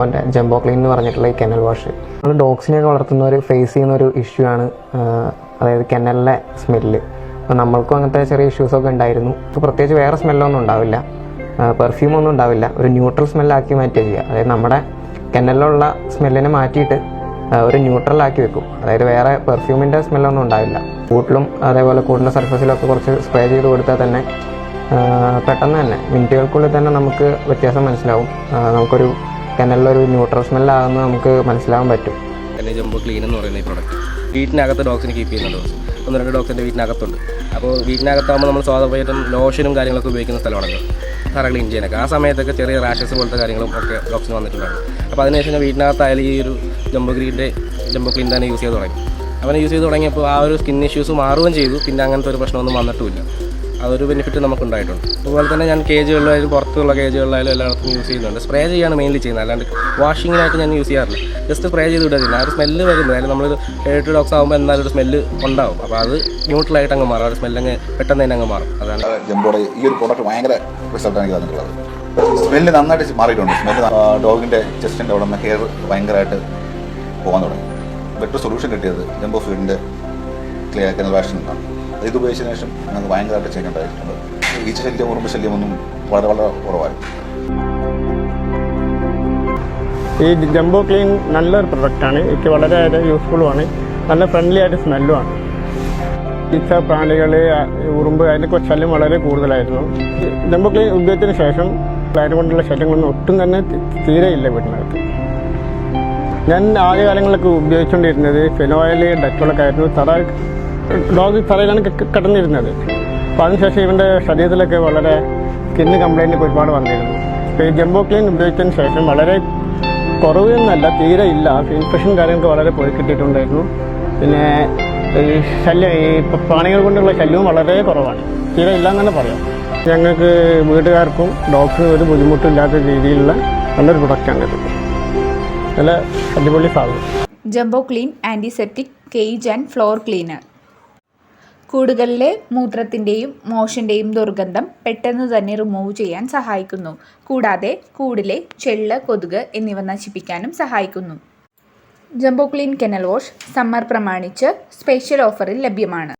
അവന്റെ jumbo clean എന്ന് പറഞ്ഞിട്ടുള്ള ഈ കെനൽ വാഷ്. നമ്മൾ ഡോഗ്സിനെയൊക്കെ വളർത്തുന്നവർ ഫേസ് ചെയ്യുന്ന ഒരു ഇഷ്യൂ ആണ് അതായത് കെനലിലെ സ്മെല്ല് അപ്പോൾ നമ്മൾക്കും അങ്ങനത്തെ ചെറിയ ഇഷ്യൂസൊക്കെ ഉണ്ടായിരുന്നു. ഇപ്പോൾ പ്രത്യേകിച്ച് വേറെ സ്മെല്ലൊന്നും ഉണ്ടാവില്ല. പെർഫ്യൂം ഒന്നും ഉണ്ടാവില്ല. ഒരു ന്യൂട്രൽ സ്മെല്ലാക്കി മാറ്റുക ചെയ്യുക. അതായത് നമ്മുടെ കെനലിലുള്ള സ്മെല്ലിനെ മാറ്റിയിട്ട് ഒരു ന്യൂട്രൽ ആക്കി വെക്കും. അതായത് വേറെ പെർഫ്യൂമിന്റെ സ്മെല്ലൊന്നും ഉണ്ടാവില്ല. കൂട്ടിലും അതേപോലെ കൂടിന്റെ സർഫസിലൊക്കെ കുറച്ച് സ്പ്രേ ചെയ്ത് കൊടുത്താൽ തന്നെ പെട്ടെന്ന് തന്നെ മിനിറ്റുകൾക്കുള്ളിൽ തന്നെ നമുക്ക് വ്യത്യാസം മനസ്സിലാവും. ആ, നമുക്കൊരു ഒരു ന്യൂട്രൽ സ്മെല്ലാകുന്നത് നമുക്ക് മനസ്സിലാവാൻ പറ്റും. എന്റെ ജംബോ ക്ലീൻ എന്ന് പറയുന്ന ഈ പ്രോഡക്റ്റ് വീട്ടിനകത്ത് ഡോഗ്സിന് കീപ്പ് ചെയ്യുന്ന ഡോഗ്സ് ഒന്ന് രണ്ട് ഡോഗ്സ് എന്റെ വീട്ടിനകത്തുണ്ട്. അപ്പോൾ വീട്ടിനകത്താകുമ്പോൾ നമ്മൾ സ്വാഭാവികമായിട്ടും ലോഷനും കാര്യങ്ങളൊക്കെ ഉപയോഗിക്കുന്ന സ്ഥലമാണല്ലോ. തറ ക്ലീൻ ചെയ്യാനൊക്കെ ആ സമയത്തൊക്കെ ചെറിയ റാഷസ് പോലത്തെ കാര്യങ്ങളും ഒക്കെ ഡോഗ്സിന് വന്നിട്ടുണ്ടാകും. അപ്പോൾ അതിനുശേഷം വീട്ടിനകത്തായാലും ഈ ഒരു ജംബോ ഗ്രീന്റെ ജംബോ ക്ലീൻ തന്നെ യൂസ് ചെയ്ത് തുടങ്ങി. അവനെ യൂസ് ചെയ്ത് തുടങ്ങിയപ്പോൾ ആ ഒരു സ്കിൻ ഇഷ്യൂസ് മാറുകയും ചെയ്തു. പിന്നെ അങ്ങനത്തെ ഒരു പ്രശ്നമൊന്നും വന്നിട്ടുമില്ല. അതൊരു ബെനിഫിറ്റ് നമുക്ക് ഉണ്ടായിട്ടുണ്ട് അതുപോലെ തന്നെ ഞാൻ കേജുകളിലായാലും പുറത്തുള്ള കേജുകളിലായാലും എല്ലായിടത്തും യൂസ് ചെയ്യുന്നുണ്ട്. സ്പ്രേ ചെയ്യാണ് മെയിൻലി ചെയ്യുന്നത്. അല്ലാണ്ട് വാഷിങ്ങിനായിട്ട് ഞാൻ യൂസ് ചെയ്യാറില്ല. ജസ്റ്റ് സ്പ്രേ ചെയ്ത് വിടുന്നില്ല ആ ഒരു സ്മെല്ല് വരുന്നത് അതായത് നമ്മൾ ഏഴ് ഡോക്സ് ആകുമ്പോൾ എന്നാലും ഒരു സ്മെല്ല് ഉണ്ടാവും. അപ്പോൾ അത് ന്യൂട്രലായിട്ട് അങ്ങ് മാറും. ആ ഒരു സ്മെല്ല് അങ്ങ് പെട്ടെന്ന് തന്നെ അങ്ങ് മാറും. അതാണ്. ജംബോയുടെ ഈ ഒരു പ്രോഡക്റ്റ് ഭയങ്കര റിസൾട്ടാണ് സ്മെല്ല് നന്നായിട്ട് മാറിയിട്ടുണ്ട്. സ്മെല്ല് ഡോഗിന്റെ ചെസ്റ്റിന്റെ അവിടെ നിന്ന് ഹെയർ ഭയങ്കരമായിട്ട് പോകാൻ തുടങ്ങി. ബെറ്റർ സൊല്യൂഷൻ കിട്ടിയത് ജംബോ ഫീഡിന്റെ ക്ലിയർ കനൽ വാഷൻ അത് ഇത് ഉപയോഗിച്ചതിന് ശേഷം ഞങ്ങൾക്ക് ഭയങ്കരമായിട്ട് ചെയ്യാൻ ഉണ്ടായിട്ടുണ്ട്. ഈച്ച ശല്യം ഉറുമ്പ് ശല്യം ഒന്നും വളരെ വളരെ കുറവായി. ഈ ജംബോ ക്ലീൻ നല്ലൊരു പ്രൊഡക്റ്റാണ് എനിക്ക് വളരെയേറെ യൂസ്ഫുള്ളുമാണ് നല്ല ഫ്രണ്ട്ലി ആയിട്ട് സ്മെല്ലുമാണ് ഈച്ച പ്രാണികൾ ഉറുമ്പ് അതിനൊക്കെ ശല്യം വളരെ കൂടുതലായിരുന്നു. ജംബോ ക്ലീൻ ഉപയോഗിച്ചതിന് ശേഷം അതിനെ കൊണ്ടുള്ള ശല്യങ്ങളൊന്നും ഒട്ടും തന്നെ തീരെ തീരെയില്ല വീട്ടിനകത്ത് ഞാൻ ആദ്യകാലങ്ങളിലൊക്കെ ഉപയോഗിച്ചുകൊണ്ടിരുന്നത് ഫിനോയിൽ ഡെറ്റോളൊക്കെ ആയിരുന്നു. തറ ഡോഗ് തറയിലാണ് കിടന്നിരുന്നത്. അപ്പോൾ അതിനുശേഷം ഇവന്റെ ശരീരത്തിലൊക്കെ വളരെ സ്കിന്ന് കംപ്ലൈന്റൊക്കെ ഒരുപാട് വന്നിരുന്നു. അപ്പോൾ ഈ ജംബോ ക്ലീൻ ഉപയോഗിച്ചതിന് ശേഷം വളരെ കുറവ് എന്നല്ല തീരെ ഇല്ല. ഇൻഫെക്ഷൻ കാര്യങ്ങളൊക്കെ വളരെ പോയി കിട്ടിയിട്ടുണ്ടായിരുന്നു. പിന്നെ ഈ ശല്യം ഈ പ്രാണികൾ കൊണ്ടുള്ള ശല്യവും വളരെ കുറവാണ്. തീരെ ഇല്ല എന്ന് തന്നെ പറയാം. ഞങ്ങൾക്ക് വീട്ടുകാർക്കും ഡോക്ടറിനും ഒരു ബുദ്ധിമുട്ടില്ലാത്ത രീതിയിലുള്ള നല്ലൊരു പ്രൊഡക്റ്റാണ് ഇത്. നല്ല അടിപൊളി സാധനം. Jumbo clean antiseptic cage and floor cleaner കൂടുകളിലെ മൂത്രത്തിന്റെയും മോഷന്റെയും ദുർഗന്ധം പെട്ടെന്ന് തന്നെ റിമൂവ് ചെയ്യാൻ സഹായിക്കുന്നു. കൂടാതെ കൂടിലെ ചെള്ള് കൊതുക് എന്നിവ നശിപ്പിക്കാനും സഹായിക്കുന്നു. Jumbo clean kennel wash summer പ്രമാണിച്ച് സ്പെഷ്യൽ ഓഫറിൽ ലഭ്യമാണ്.